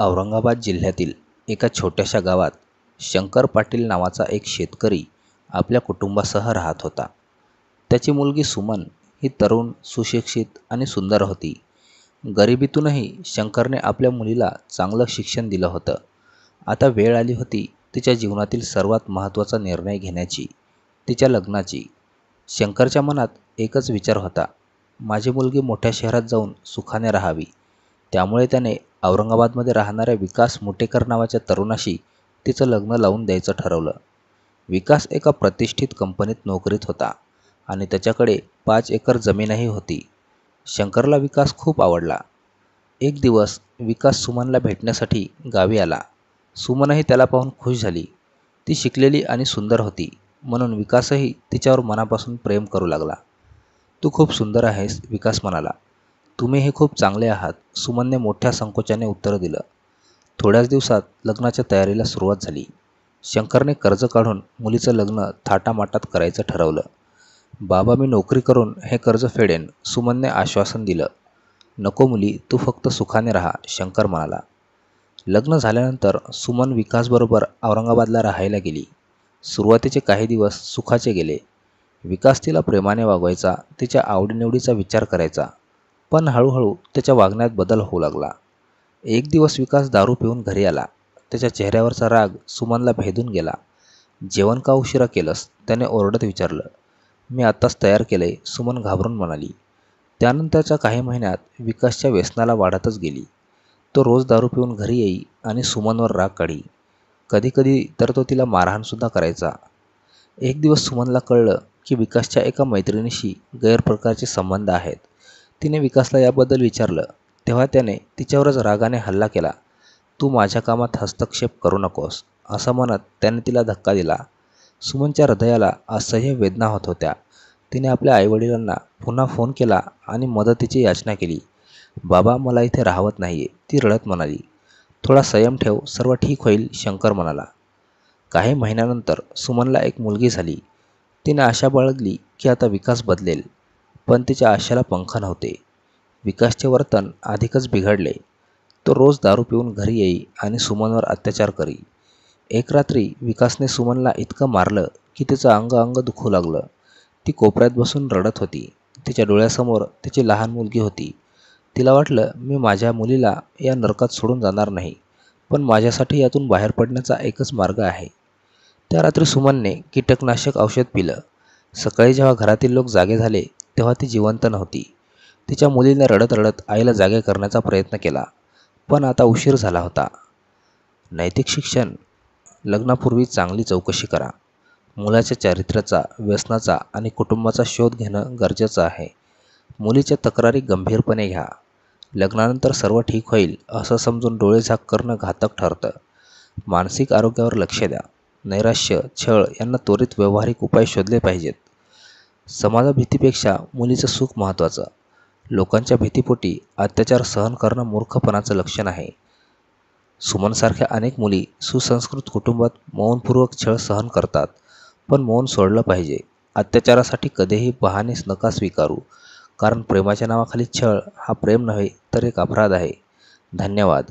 औरंगाबाद जिल्ह्यातील एका छोट्याशा गावात शंकर पाटील नावाचा एक शेतकरी आपल्या कुटुंबासह राहत होता. त्याची मुलगी सुमन ही तरुण सुशिक्षित आणि सुंदर होती. गरिबीतूनही शंकरने आपल्या मुलीला चांगलं शिक्षण दिलं होतं. आता वेळ आली होती तिच्या जीवनातील सर्वात महत्त्वाचा निर्णय घेण्याची तिच्या लग्नाची. शंकरच्या मनात एकच विचार होता. माझी मुलगी मोठ्या शहरात जाऊन सुखाने राहावी. त्यामुळे त्याने औरंगाबादमध्ये राहणाऱ्या विकास मुटेकर नावाच्या तरुणाशी तिचं लग्न लावून द्यायचं ठरवलं. विकास एका प्रतिष्ठित कंपनीत नोकरीत होता आणि त्याच्याकडे पाच एकर जमीनही होती. शंकरला विकास खूप आवडला. एक दिवस विकास सुमनला भेटण्यासाठी गावी आला. सुमनही त्याला पाहून खुश झाली. ती शिकलेली आणि सुंदर होती म्हणून विकासही तिच्यावर मनापासून प्रेम करू लागला. तू खूप सुंदर आहेस विकास म्हणाला. तुम्ही हे खूप चांगले आहात सुमनने मोठ्या संकोचाने उत्तर दिलं. थोड्याच दिवसात लग्नाच्या तयारीला सुरुवात झाली. शंकरने कर्ज काढून मुलीचं लग्न थाटामाटात करायचं ठरवलं. बाबा मी नोकरी करून हे कर्ज फेडेन सुमनने आश्वासन दिलं. नको मुली तू फक्त सुखाने राहा शंकर म्हणाला. लग्न झाल्यानंतर सुमन विकासबरोबर औरंगाबादला राहायला गेली. सुरुवातीचे काही दिवस सुखाचे गेले. विकास तिला प्रेमाने वागवायचा तिच्या आवडीनिवडीचा विचार करायचा. पण हळूहळू त्याच्या वागण्यात बदल होऊ लागला. एक दिवस विकास दारू पिऊन घरी आला. त्याच्या चेहऱ्यावरचा राग सुमनला भेदून गेला. जेवण का उशिरा केलंस? त्याने ओरडत विचारलं. मी आत्ताच तयार केलंय सुमन घाबरून म्हणाली. त्यानंतरच्या काही महिन्यात विकासच्या व्यसनाला वाढतच गेली. तो रोज दारू पिऊन घरी येई आणि सुमनवर राग काढी. कधीकधी तर तो तिला मारहाणसुद्धा करायचा. एक दिवस सुमनला कळलं की विकासच्या एका मैत्रिणीशी गैरप्रकारचे संबंध आहेत. तिने विकासला याबद्दल विचारलं तेव्हा त्याने तिच्यावरच रागाने हल्ला केला. तू माझ्या कामात हस्तक्षेप करू नकोस असं म्हणत त्याने तिला धक्का दिला. सुमनच्या हृदयाला असह्य वेदना होत होत्या. तिने आपल्या आईवडिलांना पुन्हा फोन केला आणि मदतीची याचना केली. बाबा मला इथे राहवत नाही आहे ती रडत म्हणाली. थोडा संयम ठेव सर्व ठीक होईल शंकर म्हणाला. काही महिन्यानंतर सुमनला एक मुलगी झाली. तिने आशा बाळगली की आता विकास बदलेल. पण तिच्या आशेला पंख नव्हते. विकासचे वर्तन अधिकच बिघडले. तो रोज दारू पिऊन घरी येई आणि सुमनवर अत्याचार करी. एक रात्री विकासने सुमनला इतकं मारलं की तिचं अंग अंग दुखू लागलं. ती कोपऱ्यात बसून रडत होती. तिच्या डोळ्यासमोर तिची लहान मुलगी होती. तिला वाटलं मी माझ्या मुलीला या नरकात सोडून जाणार नाही पण माझ्यासाठी यातून बाहेर पडण्याचा एकच मार्ग आहे. त्या रात्री सुमनने कीटकनाशक औषध पिलं. सकाळी जेव्हा घरातील लोक जागे झाले तेव्हा ती जिवंत नव्हती. तिच्या मुलीने रडत रडत आईला जागे करण्याचा प्रयत्न केला पण आता उशीर झाला होता. नैतिक शिक्षण लग्नापूर्वी चांगली चौकशी करा. मुलाच्या चारित्र्याचा व्यसनाचा आणि कुटुंबाचा शोध घेणं गरजेचं आहे. मुलीच्या तक्रारी गंभीरपणे घ्या. लग्नानंतर सर्व ठीक होईल असं समजून डोळे झाक करणं घातक ठरतं. मानसिक आरोग्यावर लक्ष द्या. नैराश्य छळ यांना त्वरित व्यावहारिक उपाय शोधले पाहिजेत. समाजाभीतीपेक्षा मुलीचं सुख महत्त्वाचं लोकांच्या भीतीपोटी अत्याचार सहन करणं मूर्खपणाचं लक्षण आहे. सुमनसारख्या अनेक मुली सुसंस्कृत कुटुंबात मौनपूर्वक छळ सहन करतात पण मौन सोडलं पाहिजे. अत्याचारासाठी कधीही बहानेच नका स्वीकारू कारण प्रेमाच्या नावाखाली छळ हा प्रेम नव्हे तर एक अपराध आहे. धन्यवाद.